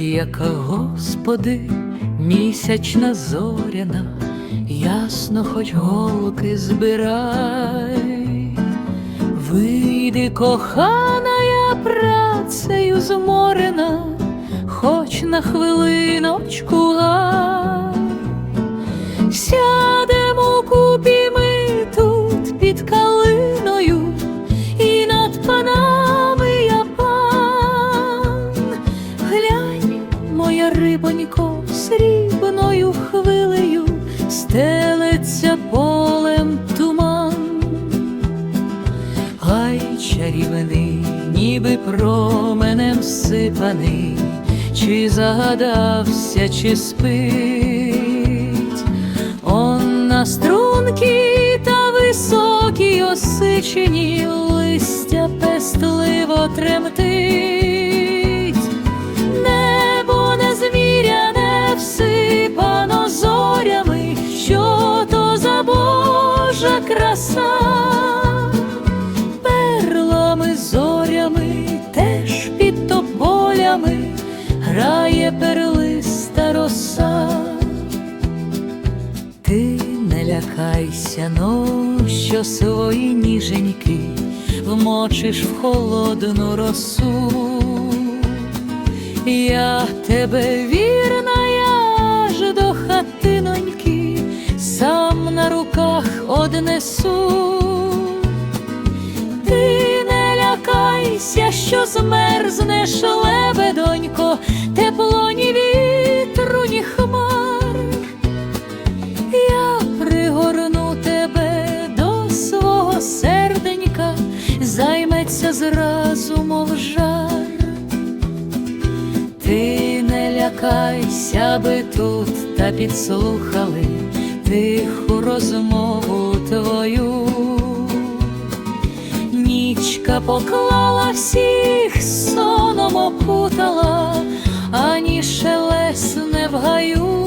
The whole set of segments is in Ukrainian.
яка, Господи, місячна зоряна, ясно хоч голки збирай, вийди, кохана, я працею зморена, хоч на хвилиночку гай. Моя рибонько, срібною хвилею стелиться полем туман. Гай чарівний, ніби променем сипаний, чи загадався, чи спить, он на струнки та високій осичині листя пестливо тремтить, краса перлами, зорями, теж під тополями грає перлиста роса. Ти не лякайся, но що свої ніженьки вмочиш в холодну росу. Я тебе вірна, однесу. Ти не лякайся, що змерзнеш, лебедонько, тепло ні вітру, ні хмар. Я пригорну тебе до свого серденька, займеться зразу, мов жар. Ти не лякайся, би тут та підслухали тиху розмову твою. Нічка поклала всіх соном опутала, ані шелесне в гаю.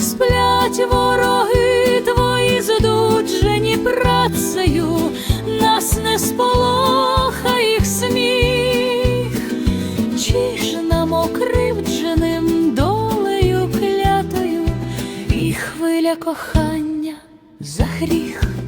Сплять вороги твої здуджені працею, нас не сполоха їх сміх, чи ж нам окривдженим долею клятою, і хвиля кохання за гріх.